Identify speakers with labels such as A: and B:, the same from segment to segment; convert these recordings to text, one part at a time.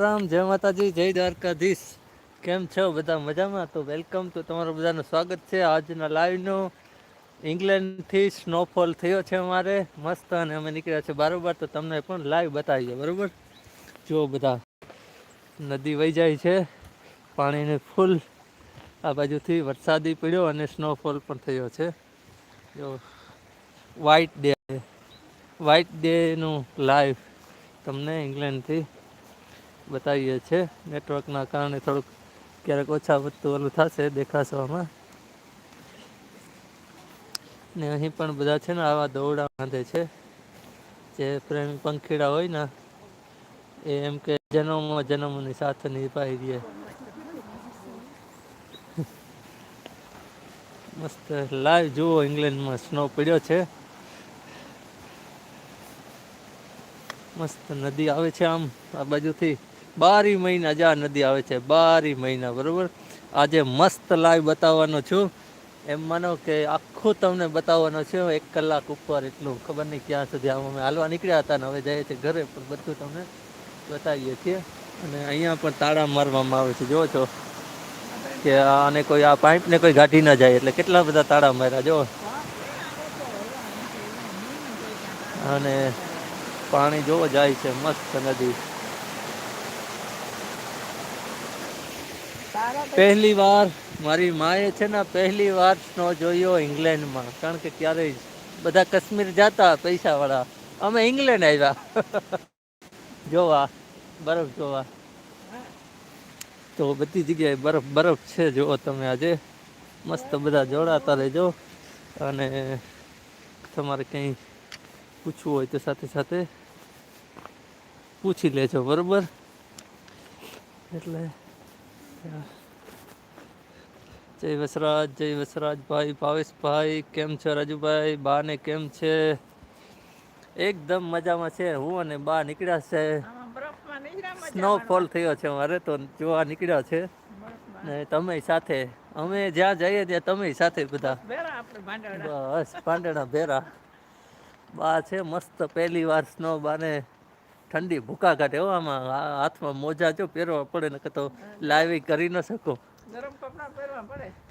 A: રામ જય માતાજી, જય દ્વારકાધીશ. કેમ છો બધા મજામાં? તો વેલકમ તો તમારું બધાનું સ્વાગત છે આજના લાઈવનું ઇંગ્લેન્ડથી સ્નોફોલ થયો છે અમારે. મસ્ત અને અમે નીકળ્યા છે બરાબર, તો તમને પણ લાઈવ બતાવીએ, બરોબર? જો બધા નદી વહી જાય છે. પાણીને ફૂલ આ બાજુથી વરસાદી પડ્યો અને સ્નોફોલ પણ થયો છે. જો વ્હાઇટ ડે વ્હાઇટ ડેનું લાઈવ તમને ઇંગ્લેન્ડથી બતાવીએ છીએ. નેટવર્કના કારણે થોડુંક ક્યારેક ઓછા વધતું ઓલું થશે દેખાશે ને અહીં પણ બધા છે ને આવા દોરડા બાંધે છે. જે પ્રેમ પંખીડા હોય ને, એ એમ કે જન્મમાં જન્મની સાથે નિભાવી દે. મસ્ત લાઈવ જુઓ, ઇંગ્લેન્ડમાં સ્નો પડ્યો છે. મસ્ત નદી આવે છે આમ, આ બાજુથી. બારી મહિના જ નદી આવે છે, બારી મહિના, બરોબર? આજે મસ્ત લાઈવ બતાવવાનો છું. એમ માનો કે આખું તમને બતાવવાનો છે, એક કલાક ઉપર એટલું. ખબર નહીં ક્યાં સુધી આમ અમે હાલવા નીકળ્યા હતા ને હવે જઈએ છીએ ઘરે, પણ બધું તમને બતાવીએ છીએ. અને અહીંયા પણ તાળા મારવામાં આવે છે, જોવો છો. કે આને કોઈ આ પાઇપને કોઈ ગાંઠી ના જાય, એટલે કેટલા બધા તાળા માર્યા જુઓ અને પાણી જોવો જાય છે, મસ્ત નદી. પહેલી વાર, મારી માએ છે ને પહેલી વાર સ્નો જોયો ઇંગ્લેન્ડમાં, કારણ કે ક્યારેય બધા કાશ્મીર જતા પૈસાવાળા. અમે ઇંગ્લેન્ડ આવ્યા. જોવા, બરફ જોવા. તો બધી જગ્યાએ બરફ બરફ છે, જુઓ તમે આજે. મસ્ત બધા જોડાતા રહેજો. અને તમારે કંઈ પૂછવું હોય તો સાથે સાથે પૂછી લેજો, બરાબર? એટલે જય વસરાજ જય વસરાજ ભાઈ ભાવેશભાઈ કેમ છો રાજુભાઈ? બા ને કેમ છે? એકદમ મજામાં છે. હું અને બા નીકળ્યા છે. સ્નોફોલ થયો છે અમારે તો જોવા નીકળ્યા છે. ને તમે સાથે? અમે જ્યાં જઈએ ત્યાં તમે સાથે બધા? બસ પાંડેણા ભેરા. બા છે મસ્ત પહેલી વાર સ્નો બાને ઠંડી ભૂકા કાઢે હો આમાં. હાથમાં મોજા જો પહેરવા પડે ને તો લાવી કરી ન શકો.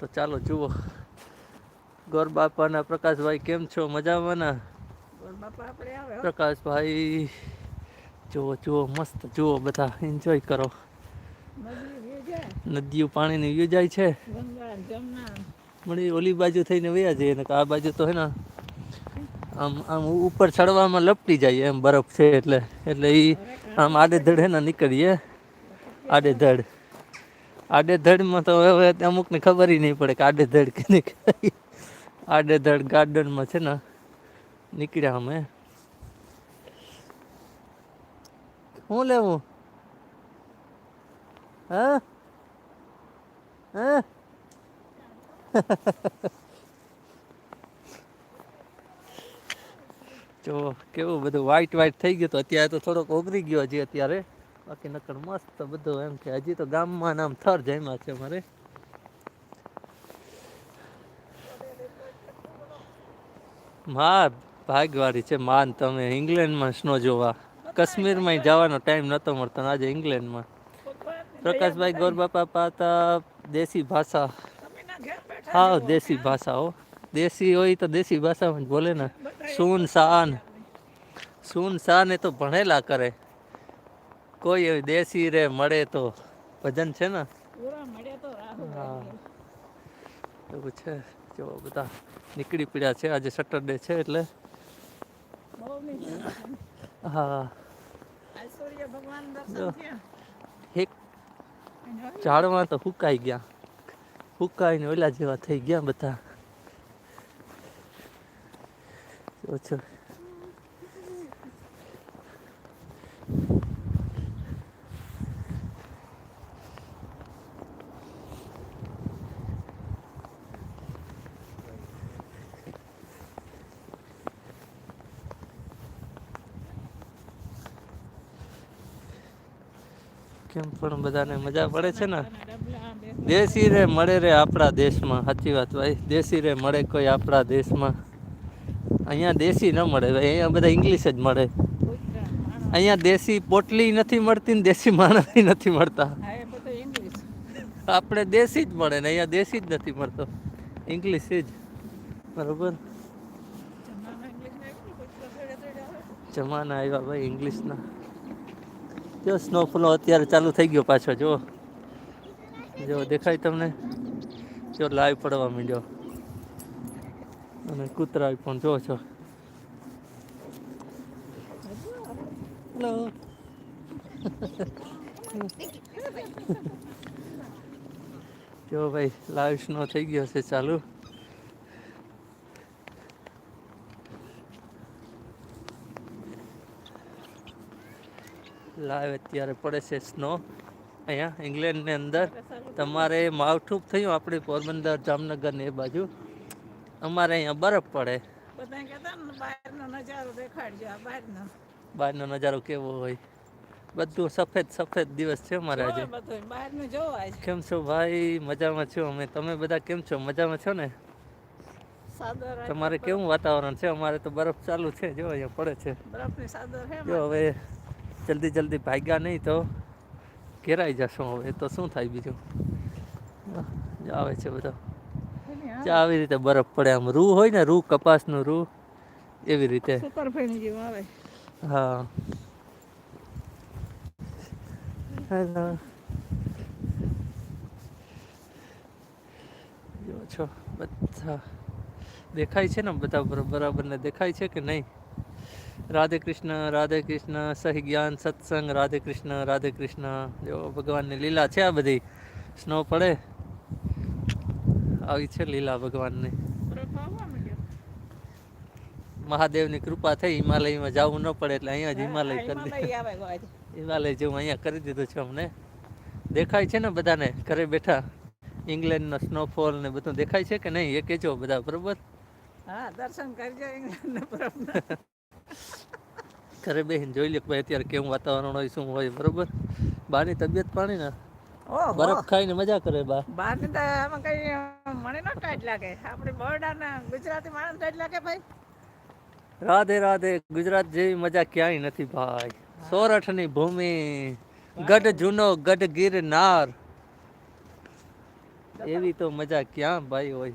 A: તો ચાલો જુઓ. ગોર બાપાના પ્રકાશભાઈ કેમ છો? મજામાં ના પ્રકાશભાઈ જુઓ જુઓ મસ્ત જુઓ બધા એન્જોય કરો. નદીઓ પાણીની યોજાય છે. મળી ઓલી બાજુ થઈને વયા જઈએ ને આ બાજુ તો હે ને આમ આમ ઉપર ચડવામાં લપટી જાય એમ બરફ છે એટલે એટલે એ આમ આડેધડ હે ને નીકળીએ. આડેધડ. આડેધડમાં તો હવે અમુકને ખબર નહીં પડે કે આડેધડ કે આડેધડ ગાર્ડનમાં છે ને, નીકળ્યા અમે. શું લેવું? હા? હા? જો, કેવું બધું વ્હાઈટ વ્હાઈટ થઈ ગયું તો અત્યારે તો થોડોક ઓગરી ગયો હજી અત્યારે. બાકી નકર મસ્ત બધું એમ કે હજી તો ગામમાં નામ થર જમ્યા છે મારે હા ભાગવાળી છે માન તમે ઇંગ્લેન્ડમાં સ્નો જોવા. કાશ્મીરમાં જવાનો ટાઈમ નહોતો મળતો આજે ઇંગ્લેન્ડમાં. પ્રકાશભાઈ ગોરબાપા પાતા દેશી ભાષા. હા, દેશી ભાષા હો. દેશી હોય તો દેશી ભાષામાં બોલે ને. સૂન શાન. સૂન શાન એ તો ભણેલા કરે. કોઈ એવી દેશી રે મળે તો ભજન છે ને? એવું છે. જો બધા નીકળી પડ્યા છે. આજે સેટરડે છે એટલે. હા. એક ઝાડમાં તો હુકાઈ ગયા. હુકાઈને ઓલા જેવા થઈ ગયા બધા. ઓછો કેમ પણ બધાને મજા પડે છે ને? દેશી રે, મળે રે આપણા દેશમાં. સાચી વાત ભાઈ. દેશી રે, મળે કોઈ આપણા દેશમાં. અહીંયા દેશી ન મળે ભાઈ. અહીંયા બધા ઇંગ્લિશ જ મળે. અહીંયા દેશી પોટલી નથી મળતી ને દેશી માણસ નથી મળતા. આપણે દેશી જ મળે ને, અહીંયા દેશી જ નથી મળતો. ઇંગ્લિશ જ. બરોબર? જમાના આવ્યા ભાઈ, ઇંગ્લિશના. જો સ્નોફોલો અત્યારે ચાલુ થઈ ગયો પાછો, જો. જો, દેખાય તમને? જો, લાઈવ પડવા માંડ્યો. અને કૂતરા પણ જો છો. હેલો જો ભાઈ, લાઈવ સ્નો થઈ ગયો છે ચાલુ. લાઈવ અત્યારે પડે છે સ્નો અહીંયા ઇંગ્લેન્ડની અંદર તમારે માવઠું થયું આપણે પોરબંદર જામનગર ને એ બાજુ. અમારે અહીંયા બરફ પડે.
B: બહારનો નજારો
A: કેવો હોય. બધું સફેદ સફેદ દિવસ છે અમારે આજે. કેમ છો ભાઈ? મજામાં છો અમે? તમે બધા કેમ છો? મજામાં છો ને? તમારે કેવું વાતાવરણ છે? અમારે તો બરફ ચાલુ છે જો અહીંયા પડે છે. જો હવે જલ્દી જલ્દી ભાગ્યા નહીં તો ઘેરાઈ જશું હવે તો શું થાય બીજું? આવે છે બધો. આવી રીતે બરફ પડે આમ. રૂ હોય ને રૂ કપાસનું રૂ એવી રીતે. હા. હેલો. જો છો બધા. દેખાય છે ને બધા બરો- બરાબર ને દેખાય છે કે નહીં? રાધે કૃષ્ણ રાધે કૃષ્ણ સહી જ્ઞાન સત્સંગ રાધે કૃષ્ણ રાધે કૃષ્ણ. જો ભગવાનની લીલા છે આ બધી? સ્નો પડે? આવી છે લીલા ભગવાનની. મહાદેવની કૃપા થઈ હિમાલયમાં જવું ન પડે એટલે અહીંયા જ હિમાલય કરી દીધું.
B: હિમાલય
A: જેવું અહીંયા કરી દીધું છે અમને. દેખાય છે ને બધાને ઘરે બેઠા? ઇંગ્લેન્ડનો સ્નોફોલ ને બધું દેખાય છે કે નહીં? એ કહેજો બધા બરોબર?
B: હા દર્શન કરજો ઇંગ્લેન્ડના
A: ઘરે બેસીને જોઈ લે કે ભાઈ અત્યારે કેવું વાતાવરણ હોય શું હોય બરોબર? બાની તબિયત પાણી ને? બરફ ખાઈને મજા કરે બા.
B: બહારની તો આમાં કઈ મને ન ટાઈટ લાગે. આપણે બરોડાના ગુજરાતી માણસ ટાઈટ લાગે ભાઈ?
A: રાધે રાધે ગુજરાત જેવી મજા ક્યાંય નથી ભાઈ. સોરઠની ભૂમિ ગઢ જૂનો ગઢ ગિરનાર. એવી તો મજા ક્યાં ભાઈ હોય?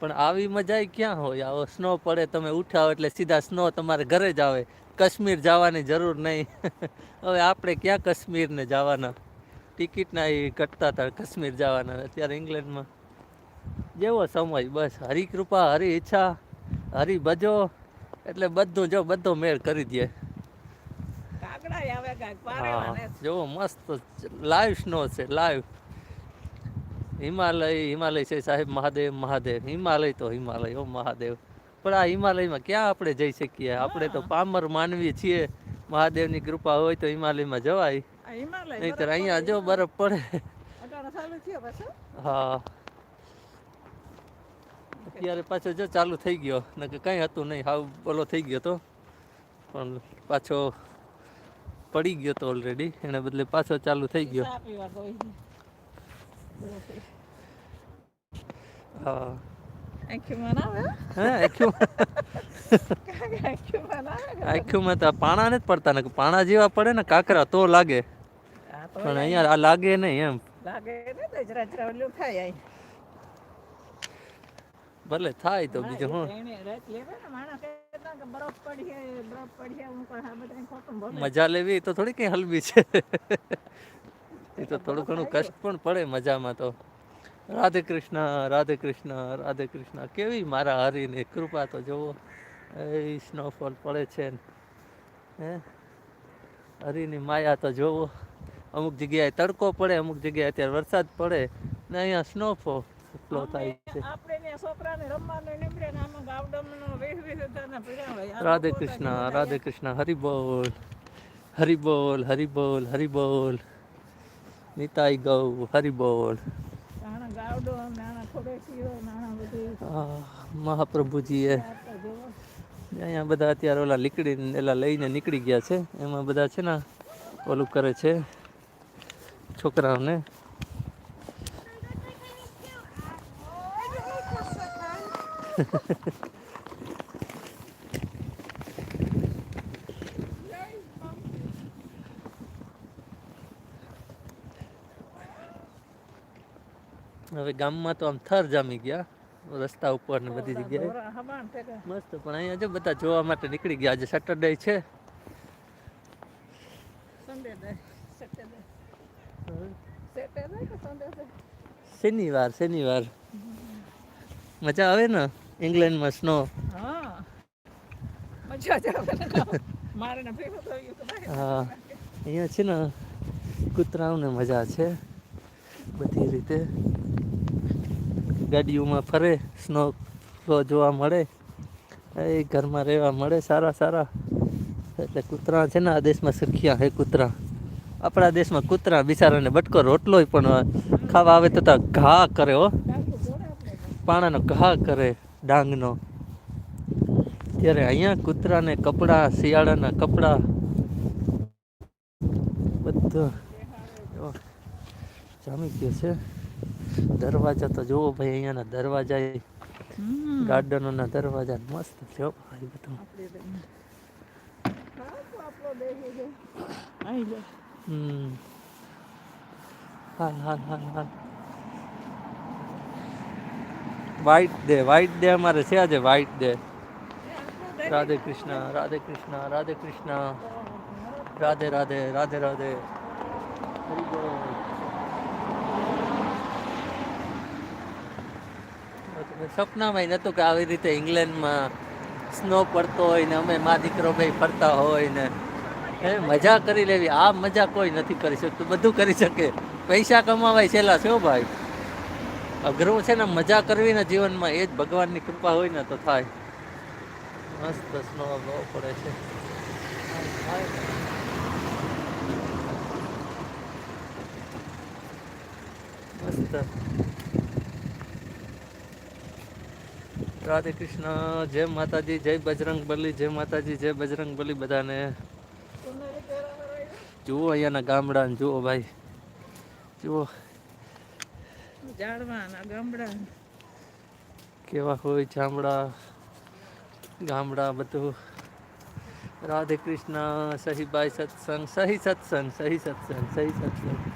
A: પણ આવી મજા ક્યાં હોય? આવો સ્નો પડે તમે ઉઠાવો એટલે સીધા સ્નો તમારે ઘરે જ આવે. કાશ્મીર જવાની જરૂર નહીં. હવે આપણે ક્યાં કાશ્મીરને જવાના? ટિકિટના એ કટતા હતા કાશ્મીર જવાના. અત્યારે ઇંગ્લેન્ડમાં જેવો સમય બસ. હરી કૃપા હરી ઈચ્છા હરી ભજો. એટલે બધું જો બધો મેળ કરી દે. હા જો મસ્ત લાઈવ સ્નો છે લાઈવ હિમાલય હિમાલય છે સાહેબ મહાદેવ મહાદેવ હિમાલય તો હિમાલય ઓ મહાદેવ. પણ આ હિમાલયમાં ક્યાં આપણે જઈ શકીએ? આપણે તો પામર માનવી છીએ. મહાદેવની કૃપા હોય તો હિમાલયમાં જવાય. નહીતર અહીંયા જો બરફ પડે. હા. અત્યારે પાછો જો ચાલુ થઈ ગયો. નકે કંઈ હતું નહીં. હાવ બોલો થઈ ગયો તો. પણ પાછો પડી ગયો તો ઓલરેડી એના બદલે પાછો ચાલુ થઈ ગયો. હા તો પાણા નથી પડતા ને પાણા જેવા પડે ને કાંકરા તો લાગે. પણ અહીંયા આ લાગે નહીં એમ. ભલે થાય તો બીજું હું. મજા લેવી તો થોડી કઈ હલવી છે. એ તો થોડું ઘણું કષ્ટ પણ પડે મજામાં તો. રાધે કૃષ્ણ રાધે કૃષ્ણ રાધે કૃષ્ણ. કેવી મારા હરીની કૃપા તો જુઓ એ સ્નોફોલ પડે છે. હે? હરીની માયા તો જુઓ અમુક જગ્યાએ તડકો પડે અમુક જગ્યાએ અત્યારે વરસાદ પડે ને અહીંયા સ્નોફોલ ફ્લો થાય છે. રાધે કૃષ્ણ રાધે કૃષ્ણ. હરિબોલ હરિબોલ હરિ બોલ હરિ બોલ હરિ બોલ. નીતાઈ ગૌ હરિ બોલ
B: નાના ગાવડો નાના ખોડેસીઓ નાના બધી
A: આહ, મહાપ્રભુજીએ. અહીંયા બધા અત્યારે ઓલા નીકળી એલા લઈને નીકળી ગયા છે. એમાં બધા છે ને ઓલું કરે છે છોકરાઓને. હવે ગામમાં તો આમ થર જામી ગયા. રસ્તા ઉપર ને બધી જગ્યાએ. મસ્ત પણ અહીંયા જો બધા જોવા માટે નીકળી ગયા. આજે સેટરડે છે. શનિવાર શનિવાર. મજા આવે ને? ઇંગ્લેન્ડમાં સ્નો
B: હા.
A: અહીંયા છે ને કૂતરાઓને મજા છે. બધી રીતે. ગાડીઓમાં ફરે સ્નો ફ્લો જોવા મળે, એ ઘરમાં રહેવા મળે, સારા સારા. એટલે કૂતરા છે ને આ દેશમાં સરખિયા હે કૂતરા. આપણા દેશમાં કૂતરા બિચારાને બટકો રોટલોય પણ ખાવા આવે તો ઘા કરે હો. પાણાનો ઘા કરે ડાંગનો. ત્યારે અહીંયા કૂતરાને કપડાં, શિયાળાના કપડાં, બધું. જામી ગયો છે. દરવાજા તો જુઓ ભાઈ અહીંયાના દરવાજા ગાર્ડનોના દરવાજા મસ્ત છે ભાઈ બધું. હાલ હાલ હાલ હાલ વાઇટ ડે વાઇટ ડે અમારે છે આજે વાઇટ ડે. રાધે કૃષ્ણ રાધે કૃષ્ણ રાધે કૃષ્ણ. રાધે રાધે રાધે રાધે. હરી બોલ. તમે સપનામાં નહોતું કે આવી રીતે ઇંગ્લેન્ડમાં સ્નો પડતો હોય ને અમે મા દીકરો ભાઈ ફરતા હોય ને. એ મજા કરી લેવી. આ મજા કોઈ નથી કરી શકતું. બધું કરી શકે. પૈસા કમાવાય છેલ્લા છો ભાઈ? અઘરું છે ને મજા કરવી ને જીવનમાં. એ જ ભગવાનની કૃપા હોય ને તો થાય. મસ્ત સ્નો બહુ પડે છે. મસ્ત. રાધે કૃષ્ણ જય માતાજી જય બજરંગ બલી જય માતાજી જય બજરંગ બલી બધાને. જુઓ અહીંયાના ગામડા જુઓ ભાઈ. જુઓ. કેવા હોય ચામડા ગામડા બધું. રાધે કૃષ્ણ સહી બાઈ સત્સંગ સહી સત્સંગ સહી સત્સંગ સહી સત્સંગ.